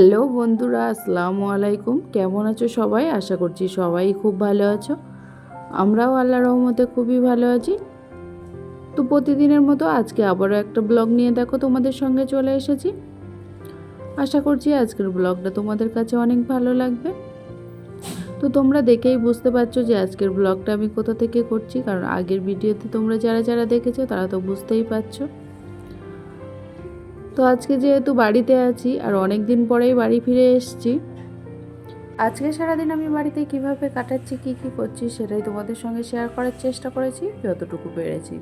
Hello বন্ধুরা, আসসালামু আলাইকুম। কেমন আছো সবাই? আশা করছি সবাই খুব ভালো আছো। আমরাও আল্লাহ রহমতে খুবই ভালো আছি। তো প্রতিদিনের মতো আজকে আবারও একটা ব্লগ নিয়ে দেখো, তোমাদের সঙ্গে চলে এসেছি। আশা করছি আজকের ব্লগটা তোমাদের কাছে অনেক ভালো লাগবে। তো তোমরা দেখেই বুঝতে পারছ যে আজকের ব্লগটা আমি কোথা থেকে করছি, কারণ আগের ভিডিওতে তোমরা যারা যারা দেখেছ, তারা তো বুঝতেই পারছ। তো আজকে যেহেতু বাড়িতে আছি আর অনেক দিন পরেই বাড়ি ফিরে এসেছি। আজকে সারাদিন আমি বাড়িতে কীভাবে কাটাচ্ছি, কি কি করছি সেটাই তোমাদের সঙ্গে শেয়ার করার চেষ্টা করেছি, যতটুকু পেরেছি।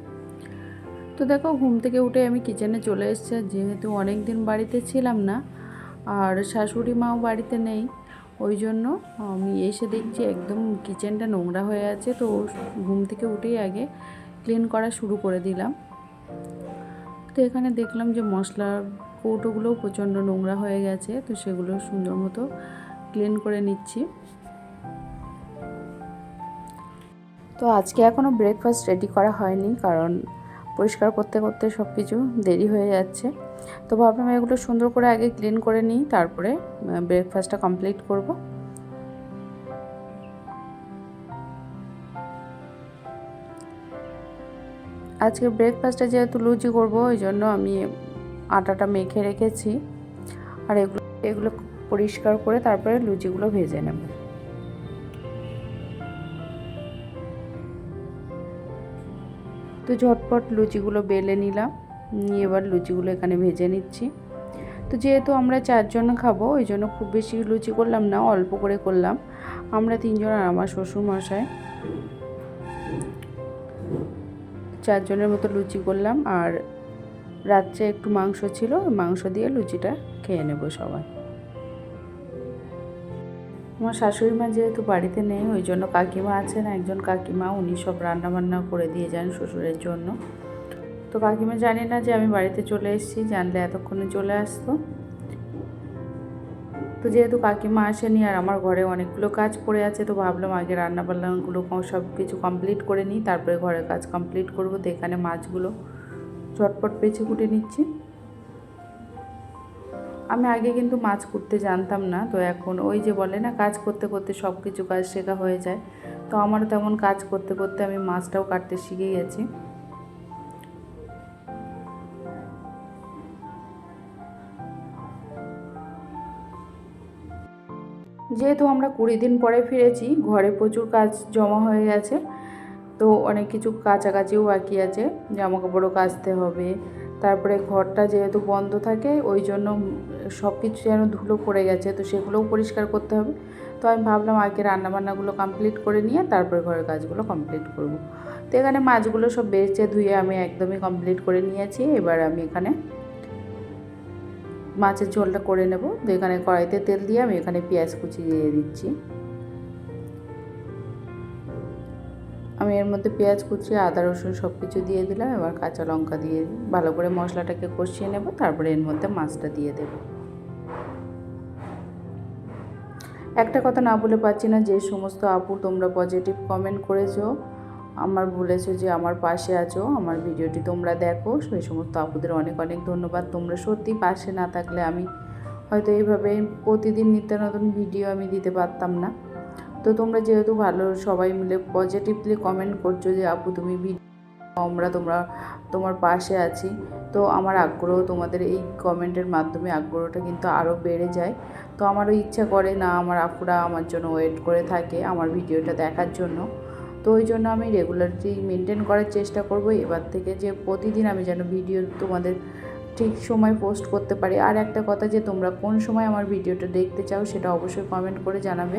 তো দেখো, ঘুম থেকে উঠে আমি কিচেনে চলে এসেছি যেহেতু অনেক দিন বাড়িতে ছিলাম না, আর শাশুড়ি মাও বাড়িতে নেই, ওই জন্য আমি এসে দেখছি একদম কিচেনটা নোংরা হয়ে আছে, তো ঘুম থেকে উঠেই আগে ক্লিন করা শুরু করে দিলাম। তো এখানে দেখলাম যে মশলার কৌটোগুলোও প্রচণ্ড নোংরা হয়ে গেছে, তো সেগুলো সুন্দর মতো ক্লিন করে নিচ্ছি। তো আজকে এখনও ব্রেকফাস্ট রেডি করা হয়নি, কারণ পরিষ্কার করতে করতে সব কিছু দেরি হয়ে যাচ্ছে। তো ভাবলাম এগুলো সুন্দর করে আগে ক্লিন করে নিই, তারপরে ব্রেকফাস্টটা কমপ্লিট করব। আজকে ব্রেকফাস্টে যেহেতু লুচি করব, ওই জন্য আমি আটাটা মেখে রেখেছি। আর এগুলো এগুলো পরিষ্কার করে তারপরে লুচিগুলো ভেজে নেব। তো ঝটপট লুচিগুলো বেলে নিলাম। নিয়ে এবার লুচিগুলো এখানে ভেজে নিচ্ছি। তো যেহেতু আমরা চারজন খাব, ওই জন্য খুব বেশি লুচি করলাম না, অল্প করে করলাম। আমরা তিনজন আর আমার শ্বশুর মশাই চারজনের মতো লুচি করলাম আর রাত্রে একটু মাংস ছিল, মাংস দিয়ে লুচিটা খেয়ে নেব সবাই। আমার শাশুড়ি মা যেহেতু বাড়িতে নেই, ওই জন্য কাকিমা আছেন, একজন কাকিমা, উনি সব রান্নাবান্না করে দিয়ে যান শ্বশুরের জন্য। তো কাকিমা জানি না যে আমি বাড়িতে চলে এসেছি, জানলে এতক্ষণে চলে আসতো। তো যেহেতু কাকিমা আসেনি আর আমার ঘরে অনেকগুলো কাজ পড়ে আছে, তো ভাবলাম আগে রান্নাবান্নাগুলো সব কিছু কমপ্লিট করে নিই, তারপরে ঘরের কাজ কমপ্লিট করব, তো এখানে মাছগুলো চটপট পেঁচে কুটে নিচ্ছি। আমি আগে কিন্তু মাছ কুটতে জানতাম না, তো এখন ওই যে বলে না, কাজ করতে করতে সব কিছু কাজ শেখা হয়ে যায়, তো আমারও তেমন কাজ করতে করতে আমি মাছটাও কাটতে শিখে গেছি। যেহেতু আমরা কুড়ি দিন পরে ফিরেছি, ঘরে প্রচুর কাজ জমা হয়ে গেছে, তো অনেক কিছু কাছাকাছিও বাকি আছে জামা কাপড়ও কাচতে হবে, তারপরে ঘরটা যেহেতু বন্ধ থাকে, ওই জন্য সব কিছু যেন ধুলো পড়ে গেছে, তো সেগুলোও পরিষ্কার করতে হবে তো আমি ভাবলাম আগে রান্নাবান্নাগুলো কমপ্লিট করে নিয়ে তারপরে ঘরের কাজগুলো কমপ্লিট করব। তো এখানে মাছগুলো সব বেছে ধুয়ে আমি একদমই কমপ্লিট করে নিয়েছি, এবার আমি এখানে মাছের ঝোলটা করে নেব। তো এখানে কড়াইতে তেল দিয়ে আমি এখানে পেঁয়াজ কুচি দিয়ে দিচ্ছি। আমি এর মধ্যে পেঁয়াজ কুচি, আদা, রসুন সব কিছু দিয়ে দিলাম। এবার কাঁচা লঙ্কা দিয়ে ভালো করে মশলাটাকে কষিয়ে নেব, তারপরে এর মধ্যে মাছটা দিয়ে দেব। একটা কথা না বলে পাচ্ছি না, যে সমস্ত আপু তোমরা পজিটিভ কমেন্ট করেছ আমার বলেছ যে আমার পাশে আছো, আমার ভিডিওটি তোমরা দেখো। সেই সমস্ত আপুদের অনেক অনেক ধন্যবাদ। তোমরা সত্যি পাশে না থাকলে আমি হয়তো এইভাবে প্রতিদিন নিত্য নতুন ভিডিও আমি দিতে পারতাম না। তো তোমরা যেহেতু ভালো সবাই মিলে পজিটিভলি কমেন্ট করছ যে, আপু, তুমি ভিডিও আমরা তোমরা, তোমার পাশে আছি। তো আমার আগ্রহ, তোমাদের এই কমেন্টের মাধ্যমে আগ্রহটা কিন্তু আরও বেড়ে যায়। তো আমারও ইচ্ছা করে না, আমার আপুরা আমার জন্য ওয়েট করে থাকে আমার ভিডিওটা দেখার জন্য। তো ওই জন্য আমি রেগুলারলি মেনটেন করার চেষ্টা করব। এবার থেকে যে প্রতিদিন আমি যেন ভিডিও তোমাদের ঠিক সময় পোস্ট করতে পারি। আর একটা কথা যে তোমরা কোন সময় আমার ভিডিওটা দেখতে চাও সেটা অবশ্যই কমেন্ট করে জানাবে।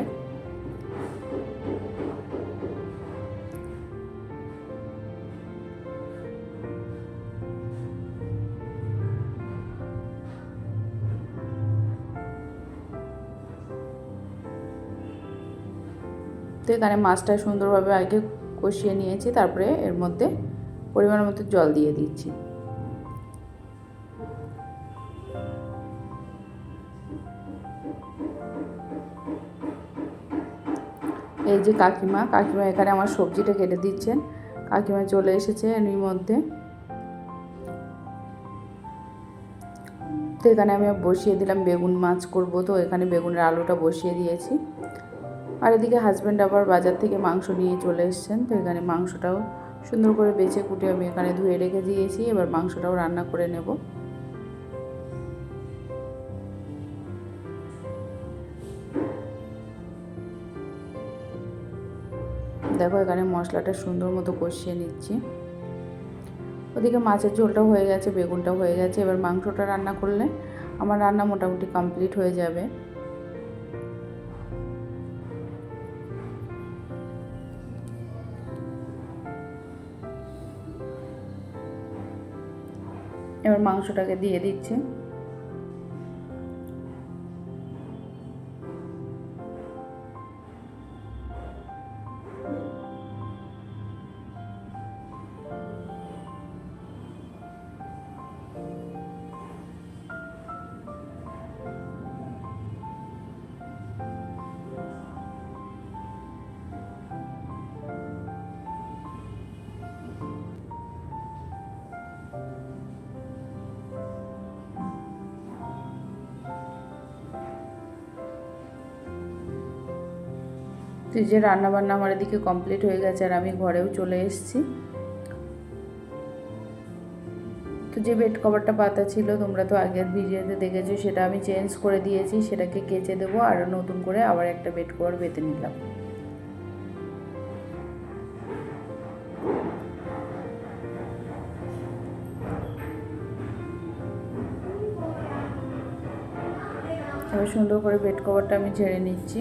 তো এখানে মাছটা সুন্দরভাবে আগে কষিয়ে নিয়েছি, তারপরে এর মধ্যে পরিমাণ মতো জল দিয়ে দিচ্ছি। এই যে কাকিমা কাকিমা এখানে আমার সবজিটা কেটে দিচ্ছেন। কাকিমা চলে এসেছে এর মধ্যে। তো এখানে আমি বসিয়ে দিলাম বেগুন মাছ করব, তো এখানে বেগুনের আলুটা বসিয়ে দিয়েছি। আর এদিকে হাজব্যান্ড আবার বাজার থেকে মাংস নিয়ে চলে এসছেন, তো এখানে মাংসটাও সুন্দর করে বেছে কুটে আমি এখানে ধুয়ে রেখে দিয়েছি, এবার মাংসটাও রান্না করে নেব। দেখো এখানে মশলাটা সুন্দর মতো কষিয়ে নিচ্ছি। ওদিকে মাছের ঝোলটাও হয়ে গেছে, বেগুনটাও হয়ে গেছে, এবার মাংসটা রান্না করলে আমার রান্না মোটামুটি কমপ্লিট হয়ে যাবে। এবার মাংসটাকে দিয়ে দিচ্ছি। তো যে রান্না বান্না আমার এদিকে কমপ্লিট হয়ে গেছে আর আমি ঘরেও চলে এসেছি। তো যে বেড কভারটা পাতা ছিল, তোমরা তো আগের ভিডিওতে দেখেছ, সেটা আমি চেঞ্জ করে দিয়েছি, সেটাকে কেচে দেবো আর নতুন করে আবার একটা বেড কভার বেঁধে নিলাম। সুন্দর করে বেড কভারটা আমি ঝেড়ে নিচ্ছি।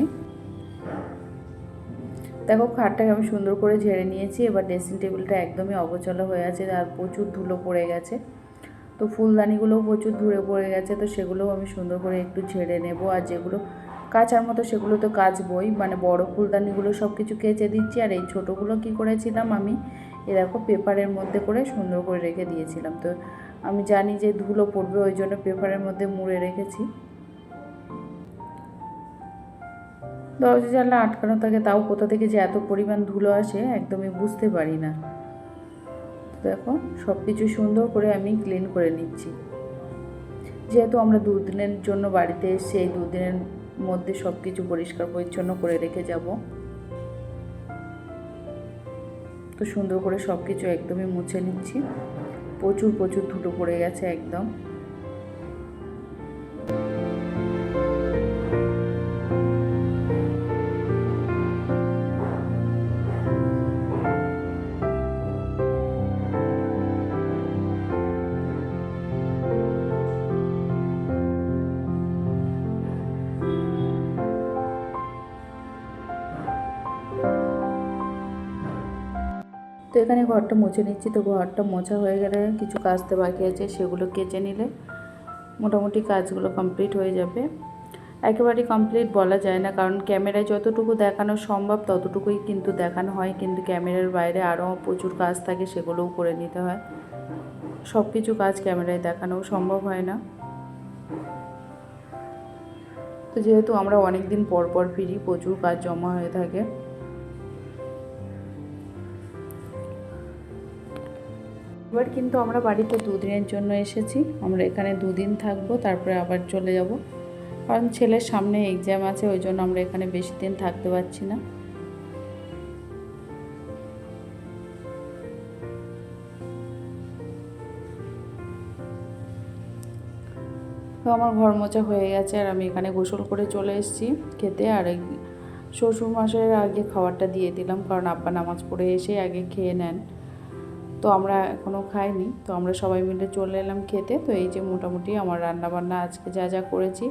দেখো খাটটাকে আমি সুন্দর করে ঝেড়ে নিয়েছি, এবার ড্রেসিং টেবিলটা একদমই অগোছালো হয়ে আছে, আর প্রচুর ধুলো পড়ে গেছে। তো ফুলদানিগুলোও প্রচুর ধুয়ে পড়ে গেছে, তো সেগুলোও আমি সুন্দর করে একটু ঝেড়ে নেব, আর যেগুলো কাচার মতো সেগুলো তো কাচবই মানে বড় ফুলদানিগুলো সব কিছু কেচে দিচ্ছি, আর এই ছোটোগুলো কি করেছিলাম আমি? এরকম পেপারের মধ্যে করে সুন্দর করে রেখে দিয়েছিলাম, তো আমি জানি যে ধুলো পড়বে, ওই জন্য পেপারের মধ্যে মুড়ে রেখেছি। দরজা জানলা আটকানো থাকে, তাও কোথা থেকে যে এত পরিমাণ ধুলো আসে একদমই বুঝতে পারি না। দেখো সব কিছু সুন্দর করে আমি ক্লিন করে নিচ্ছি। যেহেতু আমরা দুদিনের জন্য বাড়িতে এসেছি, এই দুদিনের মধ্যে সব কিছু পরিষ্কার পরিচ্ছন্ন করে রেখে যাব। তো সুন্দর করে সব কিছু একদমই মুছে নিচ্ছি। প্রচুর প্রচুর ধুলো পড়ে গেছে একদম। তো এখানে ঘরটা মুছে নিচ্ছি, তো ঘরটা মোছা হয়ে গেলে কিছু কাজতে বাকি আছে, সেগুলো কেচে নিলে মোটামুটি কাজগুলো কমপ্লিট হয়ে যাবে। একেবারেই কমপ্লিট বলা যায় না, কারণ ক্যামেরায় যতটুকু দেখানো সম্ভব, ততটুকুই কিন্তু দেখানো হয়, কিন্তু ক্যামেরার বাইরে আরও প্রচুর কাজ থাকে, সেগুলোও করে নিতে হয়। সব কিছু কাজ ক্যামেরায় দেখানোও সম্ভব হয় না। তো যেহেতু আমরা অনেক দিন পর পর ফিরি, প্রচুর কাজ জমা হয়ে থাকে। এবার কিন্তু আমরা বাড়িতে দুদিনের জন্য এসেছি। আমরা এখানে দুদিন থাকব, তারপরে আবার চলে যাব। কারণ ছেলের সামনে এক্সাম আছে, ওই জন্য আমরা এখানে বেশি দিন থাকতে পারছি না। তো আমার ঘর মোচা হয়ে গেছে, আর আমি এখানে গোসল করে চলে এসেছি খেতে। আর শ্বশুর মাসের আগে খাবারটা দিয়ে দিলাম, কারণ আব্বা নামাজ পড়ে এসে আগে খেয়ে নেন। তো আমরা এখনও খাইনি। তো আমরা সবাই মিলে চলে এলাম খেতে। তো এই যে মোটামুটি আমার রান্না বান্না আজকে যা যা করেছি,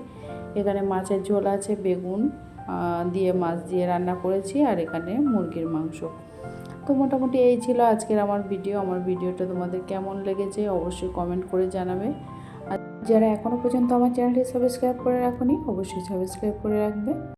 এখানে মাছের ঝোল আছে, বেগুন দিয়ে মাছ দিয়ে রান্না করেছি, আর এখানে মুরগির মাংস। তো মোটামুটি এই ছিল আজকের আমার ভিডিও। আমার ভিডিওটা তোমাদের কেমন লেগেছে অবশ্যই কমেন্ট করে জানাবে। আর যারা এখনও পর্যন্ত আমার চ্যানেলটি সাবস্ক্রাইব করে রাখুনি, অবশ্যই সাবস্ক্রাইব করে রাখবে।